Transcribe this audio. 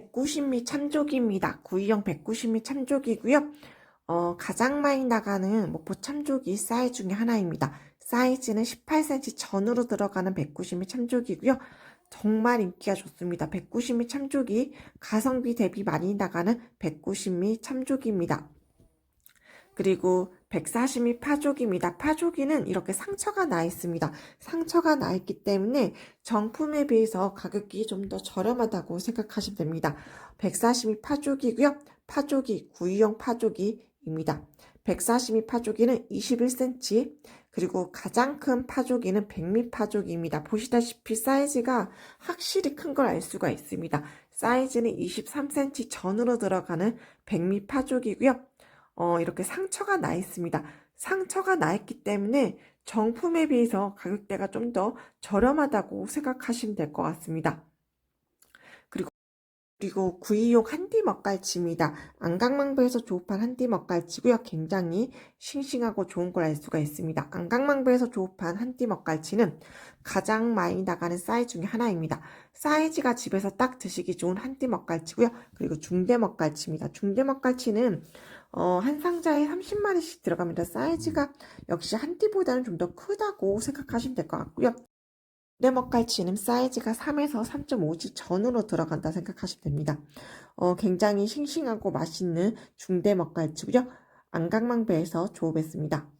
190미 참조기입니다. 구이형 190미 참조기고요. 어, 가장 많이 나가는 목포 참조기 사이즈 중에 하나입니다. 사이즈는 18cm 전으로 들어가는 190미 참조기고요. 정말 인기가 좋습니다. 190미 참조기, 가성비 대비 많이 나가는 190미 참조기입니다. 그리고 140미 파조기입니다. 파조기는 이렇게 상처가 나 있습니다. 상처가 나 있기 때문에 정품에 비해서 가격이 좀 더 저렴하다고 생각하시면 됩니다. 140미 파조기고요. 파조기, 구이용 파조기입니다. 140미 파조기는 21cm, 그리고 가장 큰 파조기는 100미 파조기입니다. 보시다시피 사이즈가 확실히 큰 걸 알 수가 있습니다. 사이즈는 23cm 전으로 들어가는 100미 파조기고요. 어, 이렇게 상처가 나 있습니다. 상처가 나 있기 때문에 정품에 비해서 가격대가 좀 더 저렴하다고 생각하시면 될 것 같습니다. 그리고 구이용 한디 먹갈치입니다. 안강망배에서 조업한 한디 먹갈치고요. 굉장히 싱싱하고 좋은 걸 알 수가 있습니다. 안강망배에서 조업한 한디 먹갈치는 가장 많이 나가는 사이즈 중에 하나입니다. 사이즈가 집에서 딱 드시기 좋은 한디 먹갈치고요. 그리고 중대 먹갈치입니다. 중대 먹갈치는 어, 한 상자에 30마리씩 들어갑니다. 사이즈가 역시 한띠보다는 좀 더 크다고 생각하시면 될 것 같고요. 내 먹갈치는 사이즈가 3에서 3.5지 전으로 들어간다 생각하시면 됩니다. 어, 굉장히 싱싱하고 맛있는 중대 먹갈치고요. 안강망배에서 조업했습니다.